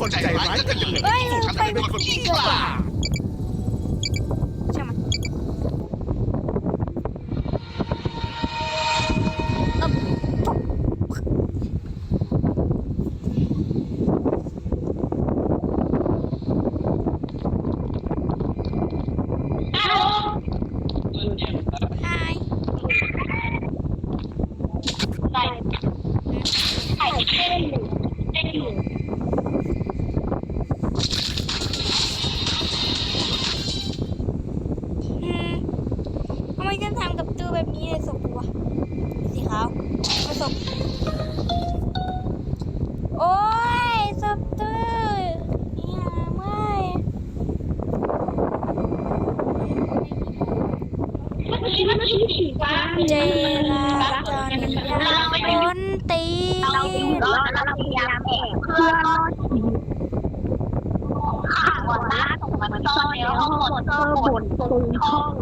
คนใจร้ายจะเหลือเอ้ยสูตรทำไปให้เป็นคนดีกว่า ใช่ไหมไฮ อืมทำไมฉันทำกับตัวแบบนี้เลยศพกูวะสีขาวมาศพโอ้ยศพตัวเนี่ยไม่เจราจรยาบนตี เราอยู่รอดแล้วเราพยายามแอบเพื่อรอดชีวิตข่าวล่าส่งมันซ่อนในห้องมอนเตอร์บ นตรงห้อง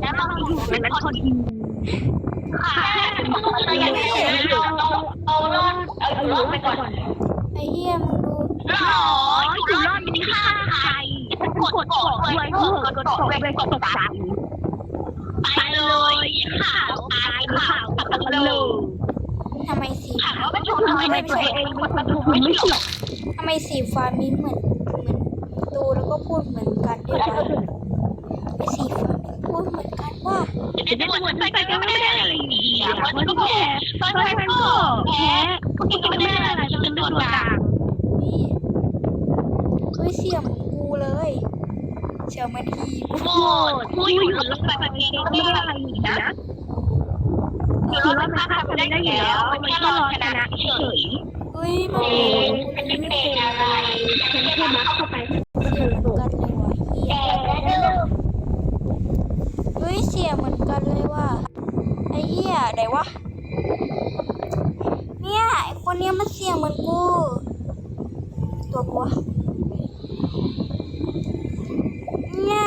แล้วเราอยู่ในนั้นพอดีค่ะเรายังไม่เราเราเรารอดเอาอยู่รอดไปก่อนไอ้เหี้ยมึงดูหรออยู่รอดไม่ฆ่าใครกดกดด้วยเพื่อกดกดด้วยกดตามไปเลยข่าวตายข่าวตัดเลยทำไมสีถามว่ามันชนทำไมตัวเองมันถูกไม่หรอกทำไมสีฟ้ามิ้นเหมือนเหมือนดูแล้ว ก็พูดเหมือนกันด้วยวะไอ้สีฟ้ามิ้นพูดเหมือนกันว่าเดี๋ยวจะหมดไปก็ไม่ได้อะไรดีอะมันก็แพ้ตอนแรกก็แพ้ก็กินไม่ได้อะไรจะเป็นตัวกลางนี่เฮ้ยเสียงเหมือนกูเลยเสียงเหมันทีกูโหดผู้อยู่ลงไปแบบนี้ก็ไม่ได้อะไรอีกนะอยู่รอดมันทำไม่ได้อยู่แล้วมันแค่รอชนะเฉยเฮ้ยมันเอเหมือนงมันไม่เป็นอะไรฉันแค่มัดเข้าไป กันเลยวะเฮียเฮ้ยเสียงเหมือนกันเลยว่ะไอ้เหี้ยไหนวะเนี่ยไอ้คนเนี้ยมันเสียงเหมือนกูตัวกูเนี่ย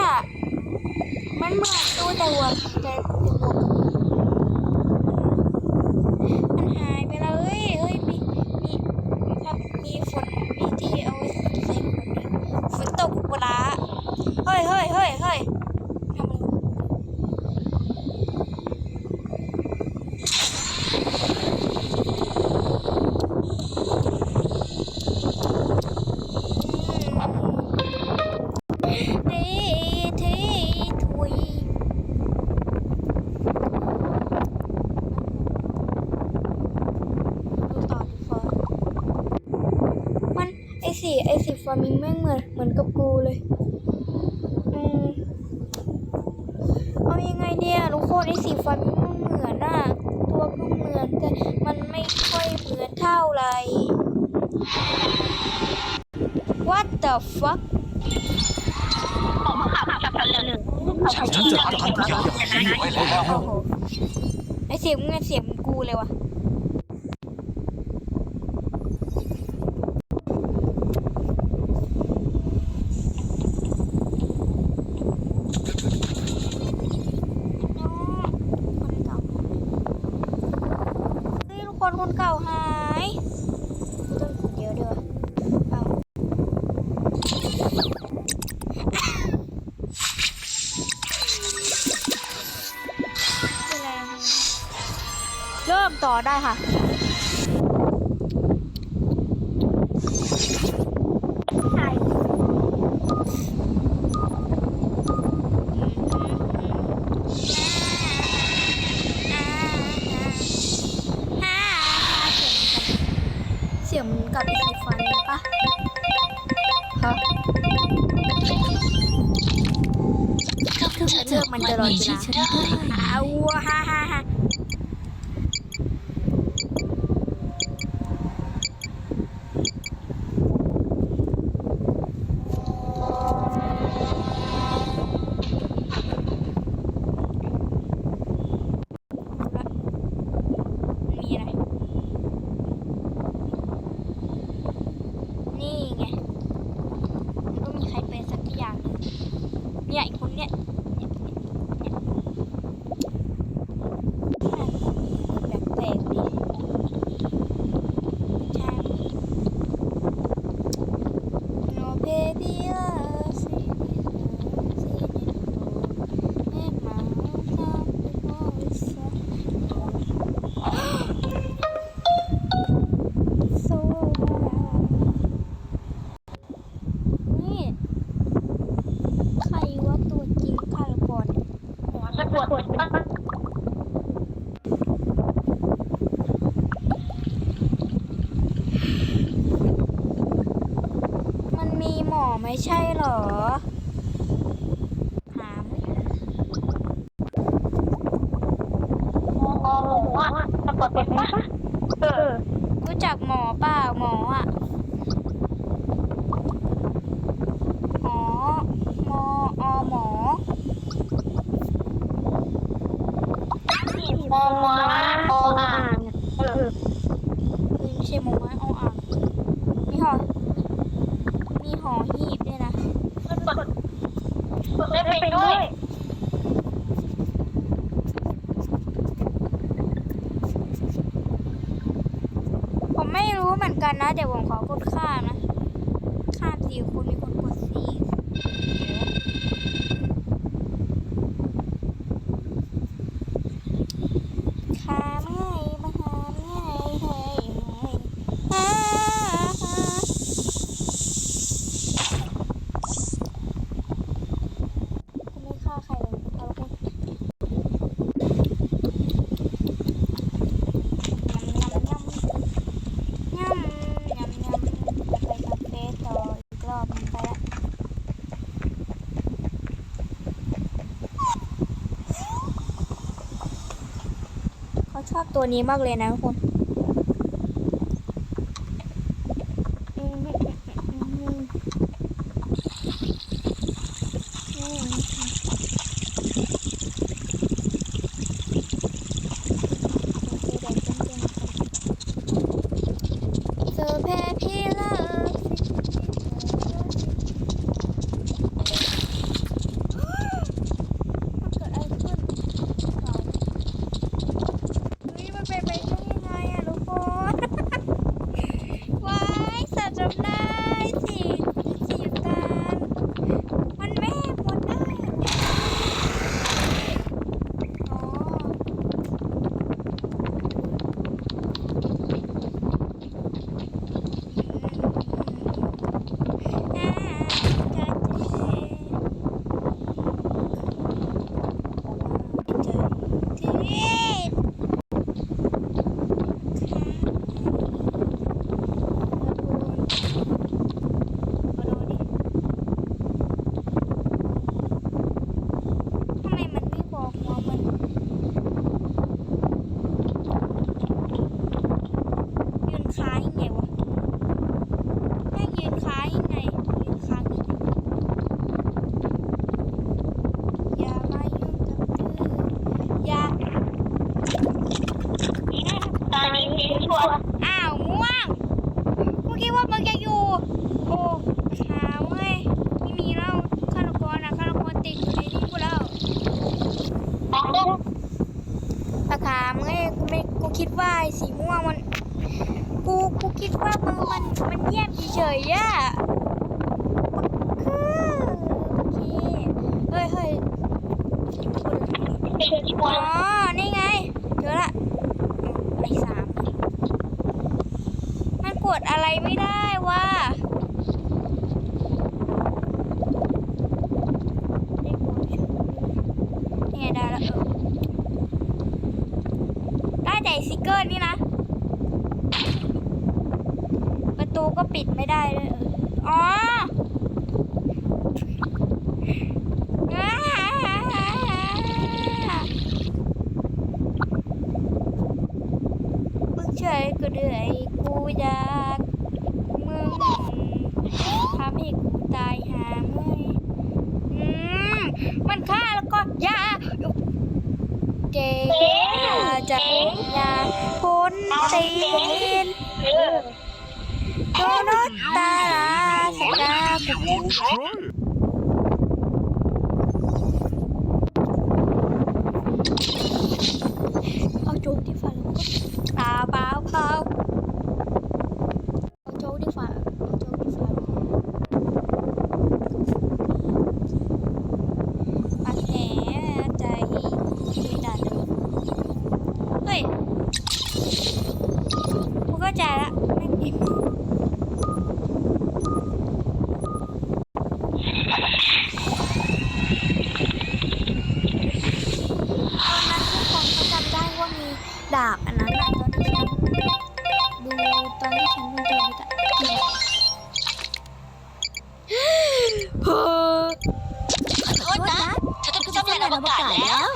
มันเหมือนตัวแต่หัวแต่หัวมันหายไปแล้วเฮ้ยเฮ้ยมีมีครับมีฝนมีที่เอาไว้ใส่ฝนด้วยฝนตกกูละเฮ้ยเฮ้ยเฮ้ยเฮ้ยทำอะไรวะ เทเทถุยดูต่อดูฟอมันไอสีไอสีฟามิงแม่งเหมือนเหมือนกับกู เลยอืมเอายังไงเนี่ยทุกคนไอสีฟามิงมันเหมือนอะตัวก็เหมือนแต่มันไม่ค่อยเหมือนเท่าไหร่ What the fuck ผมขับขับกันเลยฉันจะทำทุกอย่างอย่างนี้ไว้แล้วโอ้โหไอเสียงมึงอะเสียงเหมือนกูเลยว่ะ น้องคนเก่าเฮ้ยทุ ก่าหายเดี๋ยวเดี๋ยวเอาเริ่มต่อได้ค่ะ ใช่ เสี ยงมันกับไอซีฟันเลยปะฮะเจอมันตลอดเวลาอ้าวฮ่าฮ่าฮ่า ไม่ใช่หรอ หามหมอหมอะสะกดเป็นไหมเออรู้จักหมอเปล่าหมออะหมอหมออหมอหมอ ไม่รู้เหมือนกันนะ เดี๋ยวผมขอกดข้ามนะ ข้ามสี่คนมีคนกดสี่ ตัวนี้มากเลยนะทุกคน คิดว่าสีม่วงมัน กูกูคิดว่ามันมันมันแยี่ยเฉยๆอะคือเฮ้ยเฮ้ยอ๋อ นี่ไงเจอละไปสามมันกดอะไรไม่ได้ว่า ปิดไม่ได้เลย you, you will try. อวกาศแล้ว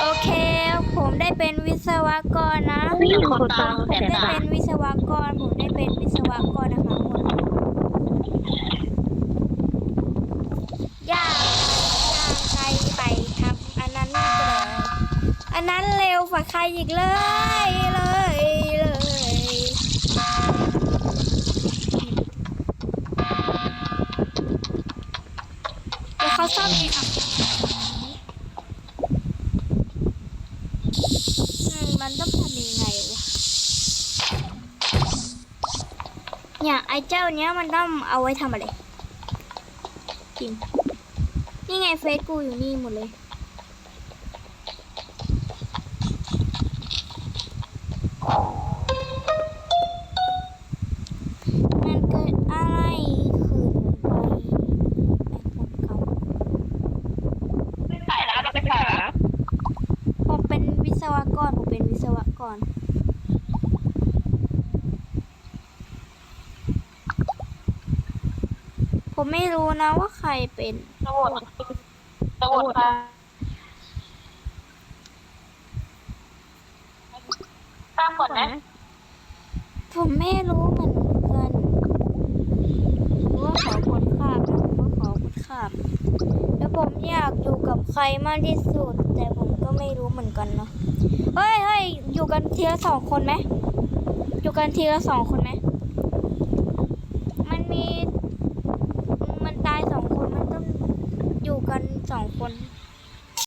โอเค ผมได้เป็นวิศวกรนะผมได้เป็นวิศวกร ผมได้เป็นวิศวกรนะคะคนย่างย่าใครไปทำอันนั้นเลยอันนั้นเร็วกว่าใครอีกเลยเลย ซ่อมเองค่ะมันต้องทำยังไงวะ เนี่ยไอ้เจ้าเนี้ยมันต้องเอาไว้ทำอะไร จริง นี่ไงเฟซกูอยู่นี่หมดเลย วิศวกรผมไม่รู้นะว่าใครเป็นตำรวจตำรวจมาตามก่อนนะ ผมไม่รู้เหมือนกันว่าขอกดข้ามนะผมว่าขอกดข้ามแล้วผมอยากอยู่กับใครมากที่สุด แต่ผม ก็ไม่รู้เหมือนกันเนาะเฮ้ยเฮ้ยอยู่กันทีละสองคนไหมอยู่กันทีละสองคนไหม